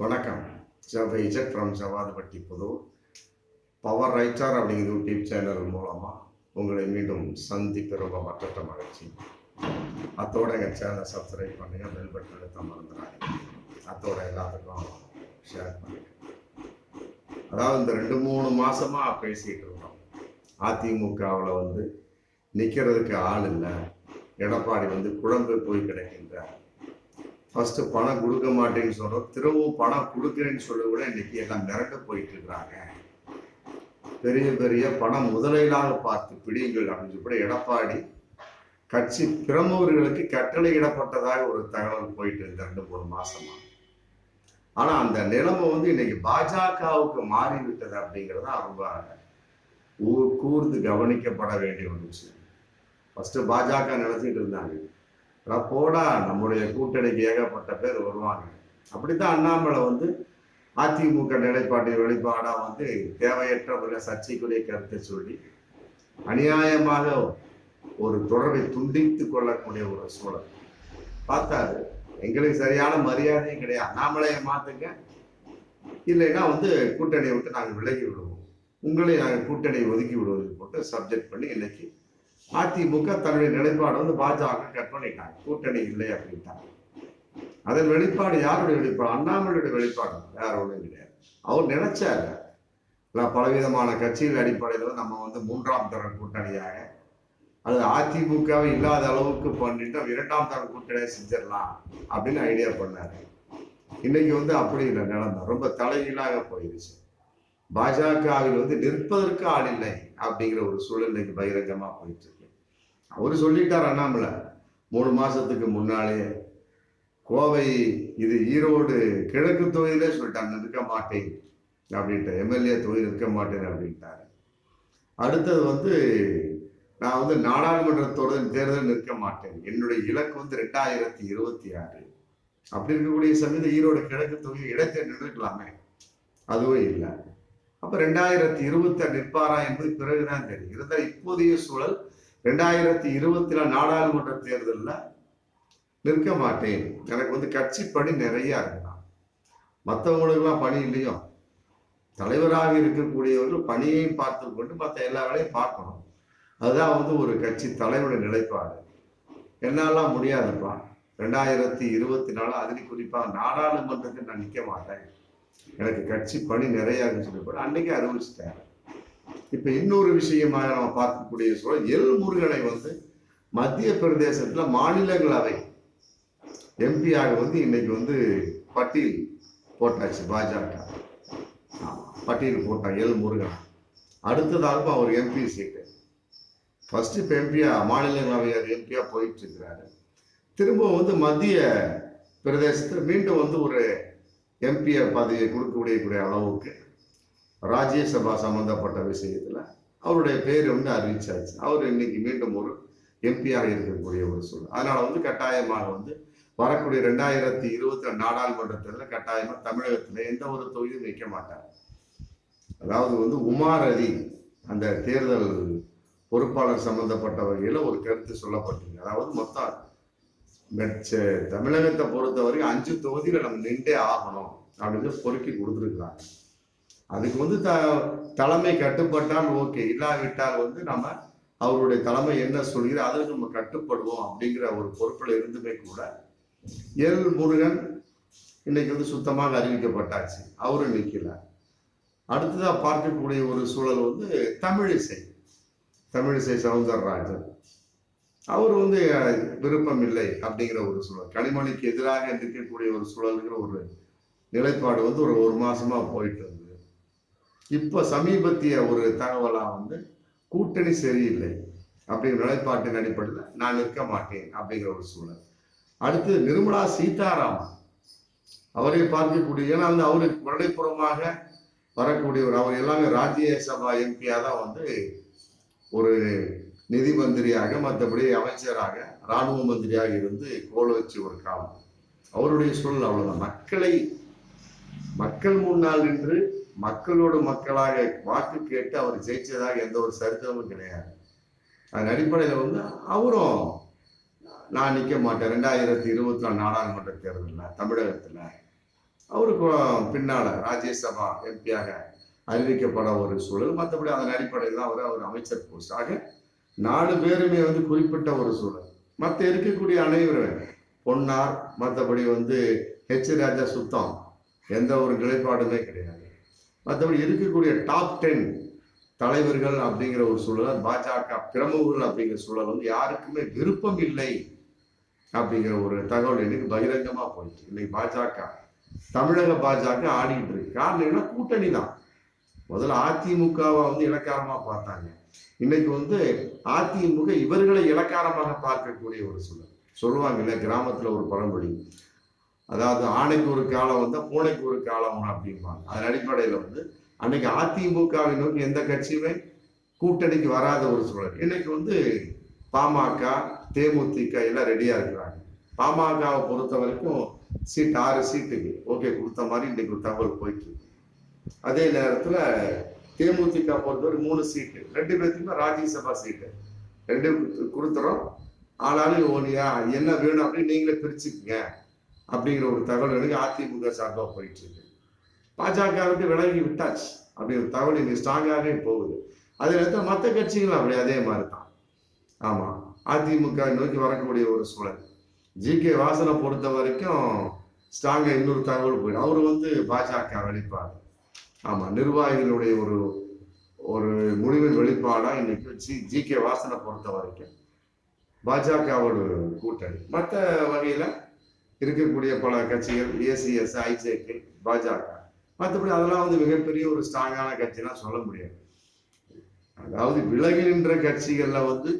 வணக்கம். ஜவ Z from Javadhupatti Puthur power writer அப்படிங்கிற யூடியூப் சேனல் மூலமாக உங்களை மீண்டும் சந்திப்பு ரொம்ப மற்ற மகிழ்ச்சி. அத்தோட எங்கள் சேனலை சப்ஸ்கிரைப் பண்ணுங்கள் பெல் பட்டன் அழுத்த மறந்துடாங்க அத்தோட எல்லாத்துக்கும் ஷேர் பண்ணுங்க. அதாவது இந்த ரெண்டு மூணு மாதமாக பேசிகிட்டு இருக்கோம். அதிமுகவில் வந்து நிற்கிறதுக்கு ஆள் இல்லை. எடப்பாடி வந்து குழம்பு போய் கிடைக்கின்றார். ஃபர்ஸ்ட் பணம் கொடுக்க மாட்டேன்னு சொல்றோம். திரும்பவும் பணம் கொடுக்குறேன்னு சொல்ல விட இன்னைக்கு எல்லாம் மிரண்டு போயிட்டு இருக்கிறாங்க. பெரிய பெரிய பணம் முதலீடாக பார்த்து பிடிங்கள் அப்படின்னு சொல்லி எடப்பாடி கட்சி பிரமுகர்களுக்கு கட்டளையிடப்பட்டதாக ஒரு தகவல் போயிட்டு இந்த ரெண்டு மூணு மாசமா. ஆனா அந்த நிலைமை வந்து இன்னைக்கு பாஜகவுக்கு மாறிவிட்டது அப்படிங்கிறது ரொம்ப ஊர் கூர்ந்து கவனிக்கப்பட வேண்டிய ஒரு விஷயம் ஃபர்ஸ்ட் பாஜக நினைச்சிட்டு இருந்தாங்க. போடா நம்முடைய கூட்டணிக்கு ஏகப்பட்ட பேர் வருவாங்க. அப்படித்தான் அண்ணாமலை வந்து அதிமுக நிலைப்பாட்டின் வெளிப்பாடாக வந்து தேவையற்ற ஒரு சர்ச்சைக்குரிய கருத்தை சொல்லி அநியாயமாக ஒரு தொடர்பை துண்டித்து கொள்ளக்கூடிய ஒரு சூழல். பார்த்தாரு. எங்களுக்கு சரியான மரியாதையும் கிடையாது. அண்ணாமலையை மாத்துங்க. இல்லைன்னா வந்து கூட்டணியை விட்டு நாங்கள் விலகி விடுவோம். உங்களையும் நாங்கள் கூட்டணியை ஒதுக்கி விடுவது போட்டு சப்ஜெக்ட் பண்ணி இன்னைக்கு அதிமுக தன்னுடைய நிலைப்பாடு வந்து பாஜக கட் பண்ணிட்டாங்க. கூட்டணி இல்லை அப்படின்ட்டாங்க. அதன் வெளிப்பாடு யாருடைய வெளிப்பாடு? அண்ணாமலையுடைய வெளிப்பாடு. வேற ஒன்றும் கிடையாது. அவர் நினைச்சாரு. நான் பலவிதமான கட்சிகள் அடிப்படையில் நம்ம வந்து மூன்றாம் தர கூட்டணியாக அது அதிமுகவை இல்லாத அளவுக்கு பண்ணிட்டு இரண்டாம் தர கூட்டணியாக செஞ்சிடலாம் அப்படின்னு ஐடியா பண்ணாரு. இன்னைக்கு வந்து அப்படி இல்லை நிலந்தான் ரொம்ப தலைகீழாக போயிருச்சு. பாஜகவில் வந்து நிற்பதற்கு ஆள் இல்லை அப்படிங்கிற ஒரு சூழ்நிலைக்கு பகிரங்கமாக போயிட்டு அவர் சொல்லிட்டார் அண்ணாமலை. மூணு மாசத்துக்கு முன்னாலே கோவை இது ஈரோடு கிழக்கு தொகுதியிலே சொல்லிட்டாங்க நிற்க மாட்டேன் அப்படின்ட்டு. எம்எல்ஏ தொகுதி நிற்க மாட்டேன் அப்படின்ட்டாரு. அடுத்தது வந்து நான் வந்து நாடாளுமன்றத்தோட தேர்தல் நிற்க மாட்டேன். என்னுடைய இலக்கு வந்து ரெண்டாயிரத்தி இருபத்தி ஆறு. அப்படி இருக்கக்கூடிய சமயத்தில் ஈரோடு கிழக்கு தொகுதி இடத்தை நின்றுக்கலாமே. அதுவும் இல்லை. அப்போ ரெண்டாயிரத்தி இருபத்தி நிற்பாரா என்பது பிறகுதான் தெரியும். இருந்தால் இப்போதைய சூழல் ரெண்டாயிரத்தி இருபத்தில நாடாளுமன்ற தேர்தலில் நிற்க மாட்டேன். எனக்கு வந்து கட்சி பணி நிறையா இருக்கலாம் மற்றவங்களுக்கெல்லாம் பணி இல்லையோ? தலைவராக இருக்கக்கூடியவர்கள் பணியையும் பார்த்து கொண்டு மற்ற எல்லா வேலையும் பார்க்கணும். அதுதான் வந்து ஒரு கட்சி தலைவருடைய நிலைப்பாடு. என்னாலாம் முடியாதுப்பா. ரெண்டாயிரத்தி இருபத்தி நாலு அதுலேயும் குறிப்பாக நாடாளுமன்றத்தில் நான் நிற்க மாட்டேன். எனக்கு கட்சி பணி நிறைய இருக்குன்னு சொல்லி கூட அன்னைக்கு அறிவிச்சிட்டேன் இப்போ இன்னொரு விஷயமாக நம்ம பார்க்கக்கூடிய சூழல் எல் முருகனை வந்து மத்திய பிரதேசத்துல மாநிலங்களவை எம்பியாக வந்து இன்னைக்கு வந்து பட்டியல் போட்டாச்சு பாஜக. பட்டியல் போட்டாங்க எல் முருகன். அடுத்ததாக அவர் எம்பி சீட்டு. ஃபர்ஸ்ட் இப்போ எம்பியா மாநிலங்களவை எம்பியா போயிட்டு இருக்கிறாரு திரும்ப வந்து மத்திய பிரதேசத்தில் மீண்டும் வந்து ஒரு எம்பியை பதவியை கொடுக்க முடியக்கூடிய அளவுக்கு ராஜ்யசபா சம்பந்தப்பட்ட விஷயத்தில் அவருடைய பேர் வந்து அறிவிச்சாச்சு. அவர் இன்னைக்கு மீண்டும் ஒரு எம்பியாக இருக்கக்கூடிய ஒரு சூழல். அதனால வந்து கட்டாயமாக வந்து வரக்கூடிய ரெண்டாயிரத்தி இருபத்தி ரெண்டு நாடாளுமன்ற தேர்தலில் கட்டாயமாக தமிழகத்தில் எந்த ஒரு தொகுதியும் வைக்க மாட்டார். அதாவது வந்து உமார் அலி அந்த தேர்தல் பொறுப்பாளர் சம்பந்தப்பட்ட வகையில் ஒரு கருத்து சொல்லப்பட்டிருக்கு. அதாவது மொத்தம் மெச்ச- தமிழகத்தை பொறுத்தவரைக்கும் அஞ்சு தொகுதியில நம்ம நின்றே ஆகணும் அப்படின்னு பொறுக்கி கொடுத்துருக்குறாங்க. அதுக்கு வந்து த தலைமை கட்டுப்பட்டால் ஓகே. இல்லாவிட்டால் வந்து நம்ம அவருடைய தலைமை என்ன சொல்கிற அதை நம்ம கட்டுப்படுவோம் அப்படிங்கிற ஒரு பொறுப்பில் இருந்துமே கூட எல் முருகன் இன்னைக்கு வந்து சுத்தமாக அறிவிக்கப்பட்டாச்சு. அவரும் நிற்கல அடுத்ததாக பார்க்கக்கூடிய ஒரு சூழல் வந்து தமிழிசை. தமிழிசை சவுந்தரராஜன். அவர் வந்து விருப்பம் இல்லை அப்படிங்கிற ஒரு சூழல். கனிமொழிக்கு எதிராக நிற்கக்கூடிய ஒரு சூழலுங்கிற ஒரு நிலைப்பாடு வந்து ஒரு ஒரு மாசமா போயிட்டு இருந்தது. இப்போ சமீபத்திய ஒரு தகவலாக வந்து கூட்டணி சரியில்லை. அப்படிங்கிற நிலைப்பாட்டின் அடிப்படையில் நான் நிற்க மாட்டேன் அப்படிங்கிற ஒரு சூழல். அடுத்து நிர்மலா சீதாராமன். அவரை பார்க்கக்கூடிய ஏன்னா வந்து அவருக்கு வருடைப்புறமாக வரக்கூடியவர் அவர் எல்லாமே ராஜ்யசபா எம்பியாக தான் வந்து ஒரு நிதி மந்திரியாக மற்றபடி அமைச்சராக ராணுவ மந்திரியாக இருந்து கோல வச்சு ஒரு காலம். அவருடைய சூழல் அவ்வளோதான் மக்களை மக்கள் முன்னால் நின்று மக்களோடு மக்களாக வாக்கு கேட்டு அவர் ஜெயிச்சதாக எந்த ஒரு சரித்திரமும் கிடையாது. அதன் அடிப்படையில் வந்து அவரும் நான் நிற்க மாட்டேன். ரெண்டாயிரத்தி இருபத்தி நாலு நாடாளுமன்ற தேர்தலில் தமிழகத்தில். அவருக்கு பின்னால் ராஜ்யசபா எம்பியாக அறிவிக்கப்பட ஒரு சூழல். மற்றபடி அதன் அடிப்படையில் தான் அவர் அவர் அமைச்சர் போஸ்டாக ஆக நாலு பேருமே வந்து குறிப்பிட்ட ஒரு சூழல். மற்ற இருக்கக்கூடிய அனைவரும் பொன்னார் மற்றபடி வந்து ஹெச் ராஜா சுத்தம் எந்த ஒரு நிலைப்பாடுமே கிடையாது. மற்றபடி இருக்கக்கூடிய டாப் டென் தலைவர்கள் அப்படிங்கிற ஒரு சூழல் பாஜக பிரமுகர்கள் அப்படிங்கிற சூழல் வந்து யாருக்குமே விருப்பம் இல்லை அப்படிங்கிற ஒரு தகவல் இன்னைக்கு பகிரங்கமாக போயிடுச்சு. இன்னைக்கு பாஜக தமிழக பாஜக ஆடிட்டு இருக்கு. காரணம் என்ன கூட்டணி தான். முதல்ல அதிமுகவை வந்து இலக்காரமாக பார்த்தாங்க. இன்னைக்கு வந்து அதிமுக இவர்களை இலக்காரமாக பார்க்கக்கூடிய ஒரு சூழல். சொல்லுவாங்கல்ல கிராமத்தில் ஒரு பழமொழி. அதாவது ஆணைக்கு ஒரு காலம் வந்தா பூனைக்கு ஒரு காலம் அப்படிம்பாங்க. அதன் அடிப்படையில வந்து அன்னைக்கு அதிமுகவை நோக்கி எந்த கட்சியுமே கூட்டணிக்கு வராத ஒரு சூழல். இன்னைக்கு வந்து பாமக தேமுதிக எல்லாம் ரெடியா இருக்கிறாங்க. பாமகவை பொறுத்த வரைக்கும் சீட் ஆறு சீட்டுக்கு ஓகே கொடுத்த மாதிரி இன்னைக்கு ஒரு தகவல் போயிட்டு அதே நேரத்துல தேமுதிக பொறுத்தவரை மூணு சீட்டு. ரெண்டு பேர்த்துக்குமே ராஜ்யசபா சீட்டு. ரெண்டு கொடுத்துறோம். ஆனாலும் ஓனியா என்ன வேணும் அப்படின்னு நீங்களே பிரிச்சுக்குங்க. அப்படிங்கிற ஒரு தகவல் எனக்கு அதிமுக சார்பாக போயிட்டு இருக்கு பாஜகவுக்கு விலகி விட்டாச்சு. அப்படிங்கிற தகவல் இங்கே ஸ்ட்ராங்காகவே போகுது. அதே நேரத்தில் மற்ற கட்சிகளும் அப்படி அதே மாதிரி தான் ஆமாம் அதிமுக நோக்கி வரக்கூடிய ஒரு சூழல். ஜி கே வாசனை பொறுத்த வரைக்கும் ஸ்ட்ராங்காக இன்னொரு தகவல் போயிடும். அவர் வந்து பாஜக வெளிப்பாடு. ஆமாம் நிர்வாகிகளுடைய ஒரு ஒரு முடிவின் வெளிப்பாடாக இன்னைக்கு ஜி ஜி கே வாசனை பொறுத்த வரைக்கும் பாஜகவோட கூட்டணி. மற்ற வகையில் இருக்கக்கூடிய பல கட்சிகள் ஏசிஎஸ் ஐஜேகே பாஜக. மற்றபடி அதெல்லாம் வந்து மிகப்பெரிய ஒரு ஸ்ட்ராங்கான கட்சிலாம் சொல்ல முடியாது. அதாவது விலகின்ற கட்சிகளில் வந்து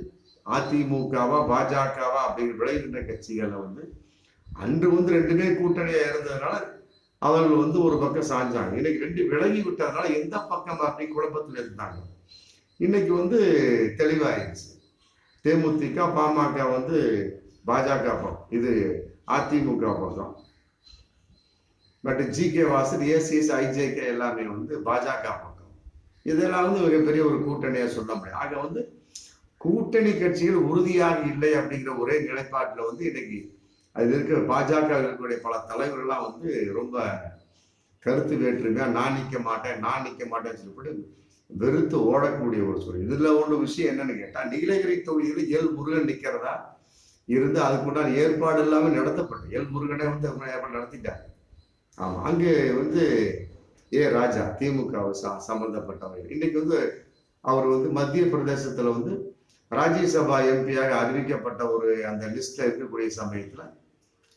அதிமுகவா பாஜகவா அப்படிங்கிற விலகின்ற கட்சிகளில் வந்து அன்று வந்து ரெண்டுமே கூட்டணியாக இருந்ததுனால அவர்கள் வந்து ஒரு பக்கம் சாஞ்சாங்க. இன்னைக்கு ரெண்டு விலகி விட்டதுனால எந்த பக்கம் அப்படி குழப்பத்தில் இருந்தாங்க? இன்னைக்கு வந்து தெளிவாயிருச்சு தேமுதிக பாமக வந்து பாஜக இது அதிமுக பக்கம் but G K Vasan ACS IJK எல்லாமே வந்து பாஜக பக்கம் இதெல்லாம் வந்து மிகப்பெரிய ஒரு கூட்டணியா சொல்ல முடியும். ஆக வந்து கூட்டணி கட்சிகள் உறுதியாக இல்லை அப்படிங்கிற ஒரே நிலைப்பாட்டில் வந்து இன்னைக்கு அதில் இருக்கிற பாஜக இருக்கக்கூடிய பல தலைவர்கள்லாம் வந்து ரொம்ப கருத்து வேற்றுமையா நான் நிற்க மாட்டேன் நான் நிற்க மாட்டேன்னு சொல்லிவிட்டு வெறுத்து ஓடக்கூடிய ஒரு சூழல் இதுல ஒன்று விஷயம் என்னன்னு கேட்டால் நீலகிரி தொகுதியில் எல் முருகன் நிற்கிறதா இருந்து அதுக்குண்டான ஏற்பாடு எல்லாமே நடத்தப்பட்டு. எல் முருகனே வந்து ஏற்பாடு நடத்திட்டார். ஆமாம் அங்கே வந்து ஏ ராஜா திமுக சம்பந்தப்பட்டவர்கள். இன்னைக்கு வந்து அவர் வந்து மத்திய பிரதேசத்தில் வந்து ராஜ்யசபா எம்பியாக அறிவிக்கப்பட்ட ஒரு அந்த லிஸ்ட்ல இருக்கக்கூடிய சமயத்தில்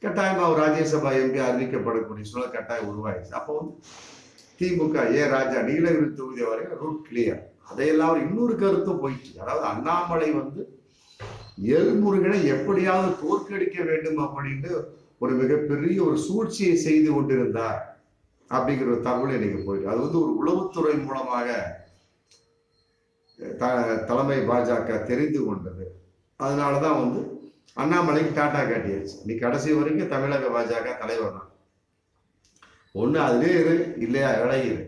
கட்டாயமாக அவர் ராஜ்யசபா எம்பி அறிவிக்கப்படக்கூடிய சூழல் கட்டாயம் உருவாயிடுச்சு. அப்போ வந்து திமுக ஏ ராஜா நீலகிரி தொகுதி வரைக்கும் ரூட் கிளியர் அதையெல்லாம் அவர் இன்னொரு கருத்தும் போயிடுச்சு. அதாவது அண்ணாமலை வந்து எல்முருகனை எப்படியாவது தோற்கடிக்க வேண்டும் அப்படின்னு ஒரு மிகப்பெரிய ஒரு சூழ்ச்சியை செய்து கொண்டிருந்தார் அப்படிங்கிற ஒரு தகவல் எனக்கு போயிட்டு அது வந்து ஒரு உளவுத்துறை மூலமாக த தலைமை பாஜக தெரிந்து கொண்டது. அதனால தான் வந்து அண்ணாமலைக்கு டாட்டா காட்டியாச்சு. நீ கடைசி வரைக்கும் தமிழக பாஜக தலைவர் தான் ஒன்று அதுலேயே இரு இல்லையா இடையிரு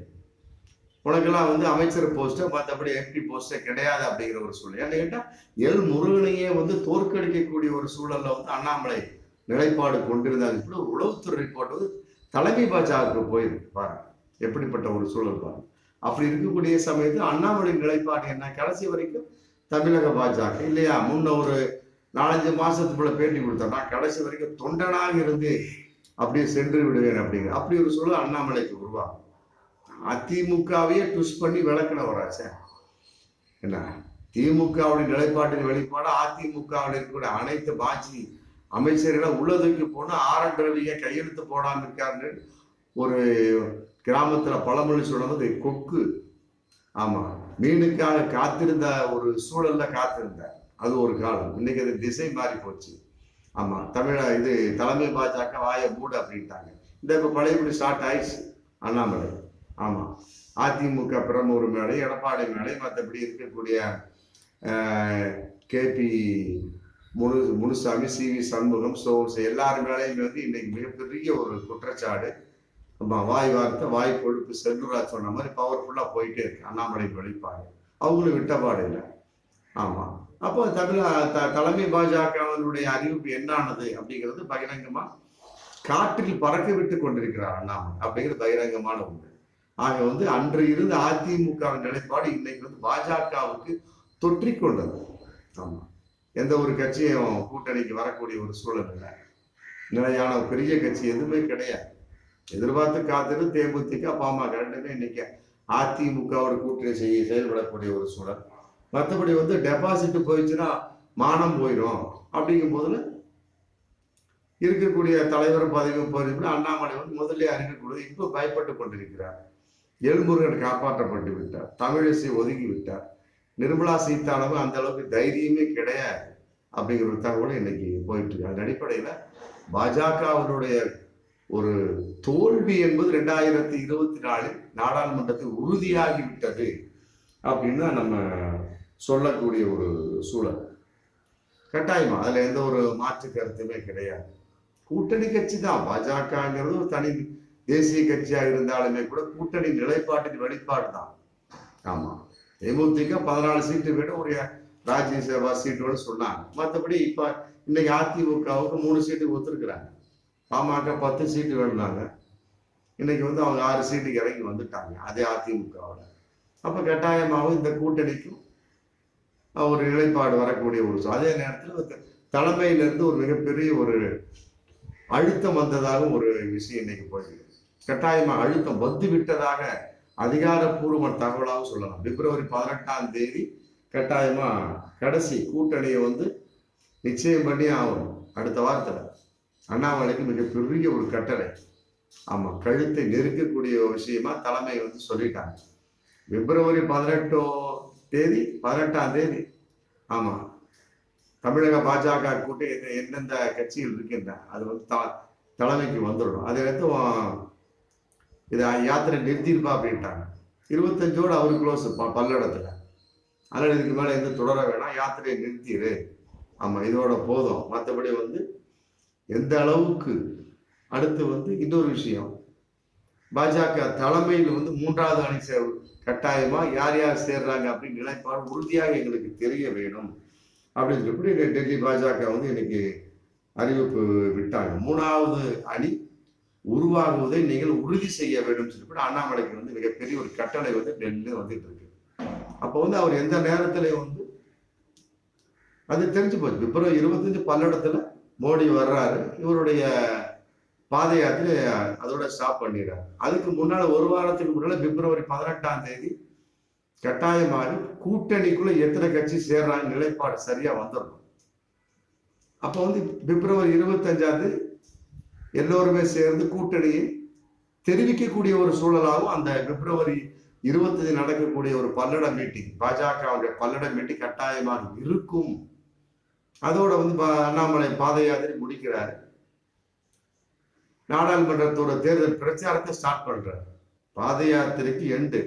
உனக்கெல்லாம் வந்து அமைச்சர் போஸ்ட்டு மற்றபடி எம்பி போஸ்ட்டே கிடையாது அப்படிங்கிற ஒரு சூழல் ஏன்னு கேட்டால் எல் முருகனையே வந்து தோற்கடிக்கக்கூடிய ஒரு சூழலில் வந்து அண்ணாமலை நிலைப்பாடு கொண்டிருந்தாங்க இப்படி ஒரு உளவுத்துறை ரிப்போர்ட் வந்து தலைமை பாஜகவுக்கு போயிருக்கு பாருங்க. எப்படிப்பட்ட ஒரு சூழல் பாருங்க. அப்படி இருக்கக்கூடிய சமயத்தில் அண்ணாமலை நிலைப்பாடு என்ன? கடைசி வரைக்கும் தமிழக பாஜக இல்லையா? முன்ன ஒரு நாலஞ்சு மாசத்துக்குள்ள பேட்டி கொடுத்தோம்னா கடைசி வரைக்கும் தொண்டனாக இருந்து அப்படியே சென்று விடுவேன் அப்படிங்கிற அப்படி ஒரு சூழல் அண்ணாமலைக்கு உருவாகும். அதிமுகவையே ட்விஸ்ட் பண்ணி விளக்கினவராச்சே என்ன? திமுகவுடைய நிலைப்பாட்டின் வெளிப்பாடு அதிமுகவில் இருக்கக்கூடிய அனைத்து பாஜி அமைச்சர்களை உள்ளதுக்கு போனால் ஆர் என் ரவியை கையெழுத்து போடாமல் இருக்காருன்னு ஒரு கிராமத்தில் பழமொழி சொல்றது கொக்கு. ஆமாம் மீனுக்காக காத்திருந்த ஒரு சூழலில் காத்திருந்த அது ஒரு காலம். இன்னைக்கு அது திசை மாறி போச்சு. ஆமாம் தமிழ இது தலைமை பாஜக வாய மூடு அப்படின்ட்டாங்க. இந்த இப்போ பழையபடி ஸ்டார்ட் ஆயிடுச்சு. அண்ணாமலை. ஆமா. அதிமுக பிரமுகர் மேடை எடப்பாடி மேடை மற்றபடி இருக்கக்கூடிய KP Munu Munusamy C V Shanmugam சோம்ஸ் எல்லார் மேலேயும் வந்து இன்னைக்கு மிகப்பெரிய ஒரு குற்றச்சாடு. ஆமா வாய் வார்த்தை வாய் கொழுப்பு செல்லுராஜ் சொன்ன மாதிரி பவர்ஃபுல்லாக போயிட்டே இருக்கு. அண்ணாமலை வெளிப்பாடு. அவங்களும் விட்டப்பாடு இல்லை. ஆமாம் அப்போ தமிழ த தலைமை பாஜகவனுடைய அறிவிப்பு என்னானது அப்படிங்கிறது பகிரங்கமாக காற்றில் பறக்க விட்டு கொண்டிருக்கிறார் அண்ணாமலை. அப்படிங்கிறது பகிரங்கமான ஒன்று. ஆக வந்து அன்று இருந்த அதிமுக நிலைப்பாடு இன்னைக்கு வந்து பாஜகவுக்கு தொற்றிக்கொண்டது. ஆமா. எந்த ஒரு கட்சியும் கூட்டணிக்கு வரக்கூடிய ஒரு சூழல் இல்லை. நிலையான ஒரு பெரிய கட்சி எதுவுமே கிடையாது. எதிர்பார்த்து காத்திரு தேமுதிக பாமக ரெண்டுமே இன்னைக்கு அதிமுகவோட கூட்டணி செய்ய செயல்படக்கூடிய ஒரு சூழல். மற்றபடி வந்து டெபாசிட் போயிடுச்சுன்னா மானம் போயிடும். அப்படிங்கும் போதுல இருக்கக்கூடிய தலைவர் பதவி போயிருந்தா அண்ணாமலை வந்து முதல்ல அறிவிக்கக்கூடாது இப்போ பயப்பட்டு கொண்டிருக்கிறார். எழுமுருகன் காப்பாற்றப்பட்டு விட்டார். தமிழிசை ஒதுங்கி விட்டார். நிர்மலா சீதாராமன் அந்த அளவுக்கு தைரியமே கிடையாது அப்படிங்கிற ஒரு தகவல் இன்னைக்கு போயிட்டு இருக்கு. அந்த அடிப்படையில பாஜகவினுடைய ஒரு தோல்வி என்பது ரெண்டாயிரத்தி இருபத்தி நாலில் நாடாளுமன்றத்தில் உறுதியாகி விட்டது அப்படின்னு நம்ம சொல்லக்கூடிய ஒரு சூழல். கட்டாயமா? அதுல எந்த ஒரு மாற்று கருத்துமே கிடையாது. கூட்டணி கட்சி தான். பாஜகங்கிறது ஒரு தனி தேசிய கட்சியாக இருந்தாலுமே கூட கூட்டணி நிலைப்பாட்டின் வெளிப்பாடு தான் ஆமா. தேமுதிக பதினாலு சீட்டு விட ஒரு ராஜ்யசபா சீட்டோட சொன்னாங்க. மற்றபடி இப்ப இன்னைக்கு அதிமுகவுக்கு மூணு சீட்டு ஒத்துருக்குறாங்க. பாமக பத்து சீட்டு வேணுனாங்க இன்னைக்கு வந்து அவங்க ஆறு சீட்டுக்கு இறங்கி வந்துட்டாங்க. அதே அதிமுகவோட. அப்ப கட்டாயமாகவும் இந்த கூட்டணிக்கும் ஒரு நிலைப்பாடு வரக்கூடிய ஒரு அதே நேரத்தில் தலைமையிலிருந்து ஒரு மிகப்பெரிய ஒரு அழுத்தம் வந்ததாகவும் ஒரு விஷயம் இன்னைக்கு போயிருக்கு கட்டாயமாக அழுத்தம் வந்து விட்டதாக அதிகாரப்பூர்வ தகவலாக சொல்லலாம். பிப்ரவரி பதினெட்டாம் தேதி கட்டாயமா கடைசி கூட்டணியை வந்து நிச்சயம் பண்ணி ஆகணும். அடுத்த வாரத்தில் அண்ணாமலைக்கு மிகப்பெரிய ஒரு கட்டளை. ஆமாம் கழுத்தை நெருக்கக்கூடிய விஷயமா தலைமை வந்து சொல்லிட்டாங்க. பிப்ரவரி பதினெட்டோ தேதி பதினெட்டாம் தேதி. ஆமாம் தமிழக பாஜக கூட்டம் எந்த- எந்தெந்த கட்சிகள் இருக்கின்றன அது வந்து த- தலைமைக்கு வந்துடணும். அதை வந்து இதை யாத்திரை நிறுத்தியிருப்பா அப்படின்ட்டாங்க. இருபத்தஞ்சோடு அவர் க்ளோஸ் பல்லடத்தில். அதனால் இதுக்கு மேலே எந்த தொடர வேணாம் யாத்திரையை நிறுத்திடு ஆமாம் இதோட போதும். மற்றபடி வந்து எந்த அளவுக்கு அடுத்து வந்து இன்னொரு விஷயம். பாஜக தலைமையில் வந்து மூன்றாவது அணி சே கட்டாயமாக யார் யார் சேர்றாங்க அப்படின்னு நிலைப்பாடு உறுதியாக எங்களுக்கு தெரிய வேணும். அப்படின்னு சொல்லி டெல்லி பாஜக வந்து இன்னைக்கு அறிவிப்பு விட்டாங்க. மூணாவது அணி உருவாகுவதை நீங்கள் உறுதி செய்ய வேண்டும் சொல்லி அண்ணாமலைக்கு வந்து மிகப்பெரிய ஒரு கட்டளை வந்து டெல்லியில் வந்துட்டு இருக்கு. அப்போ வந்து அவர் எந்த நேரத்திலையும் வந்து அது தெரிஞ்சு போச்சு. பிப்ரவரி இருபத்தஞ்சு பல்லடத்துல மோடி வர்றாரு. இவருடைய பாத யாத்திரை அதோட ஸ்டாப் பண்ணிடுறாரு. அதுக்கு முன்னால ஒரு வாரத்துக்கு முன்னால பிப்ரவரி பதினெட்டாம் தேதி கட்டாயமாக கூட்டணிக்குள்ள எத்தனை கட்சி சேர்றாங்க நிலைப்பாடு சரியா வந்துடணும். அப்போ வந்து பிப்ரவரி இருபத்தஞ்சாந்தேதி எல்லோருமே சேர்ந்து கூட்டணியை தெரிவிக்கக்கூடிய ஒரு சூழலாகவும் அந்த பிப்ரவரி இருபத்தஞ்சு நடக்கக்கூடிய ஒரு பல்லட மீட்டிங் பாஜகவுடைய பல்லட மீட்டிங் கட்டாயமாக இருக்கும். அதோட வந்து அண்ணாமலை பாத யாத்திரை முடிக்கிறாரு. நாடாளுமன்றத்தோட தேர்தல் பிரச்சாரத்தை ஸ்டார்ட் பண்றாரு. பாத யாத்திரைக்கு எண்டு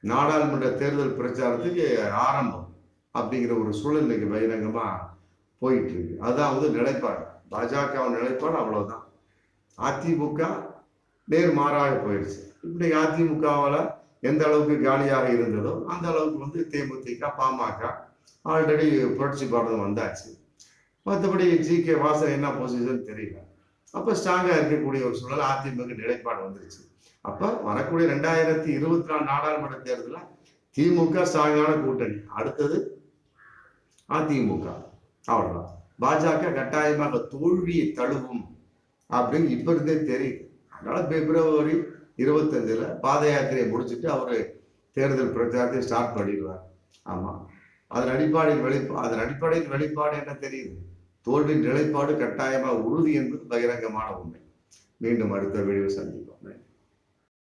நாடாளுமன்ற தேர்தல் பிரச்சாரத்துக்கு ஆரம்பம் அப்படிங்கிற ஒரு சூழல் இன்னைக்கு பகிரங்கமா போயிட்டு இருக்கு. அதுதான் வந்து நிலைப்பாடு. பாஜகவின் நிலைப்பாடு அவ்வளவுதான். அதிமுக நேர் மாறாக போயிடுச்சு இப்படி அதிமுகவில் எந்த அளவுக்கு காலியாக இருந்ததோ அந்த அளவுக்கு வந்து தேமுதிக பாமக ஆல்ரெடி புரட்சி பாரதம் வந்தாச்சு. மற்றபடி ஜி கே வாசன் என்ன பொசிஷன் தெரியல. அப்போ ஸ்ட்ராங்காக இருக்கக்கூடிய ஒரு சூழல் அதிமுக நிலைப்பாடு வந்துருச்சு. அப்போ வரக்கூடிய ரெண்டாயிரத்தி இருபத்தி நாலு நாடாளுமன்ற தேர்தலில் திமுக ஸ்ட்ராங்கான கூட்டணி. அடுத்தது அதிமுக. அவ்வளோதான் பாஜக கட்டாயமாக தோல்வியை தழுவும் அப்படின்னு இப்ப இருந்தே தெரியுது. அதனால பிப்ரவரி இருபத்தஞ்சுல பாத யாத்திரையை முடிச்சுட்டு அவரு தேர்தல் பிரச்சாரத்தை ஸ்டார்ட் பண்ணிடுவார். ஆமா. அதன் அடிப்படையில் வெளிப்பா அதன் அடிப்படையில் வெளிப்பாடு என்ன தெரியுது? தோல்வியின் நிலைப்பாடு கட்டாயமா உறுதி என்பது பகிரங்கமான உண்மை. மீண்டும் அடுத்த வீடியோ சந்திப்போம்.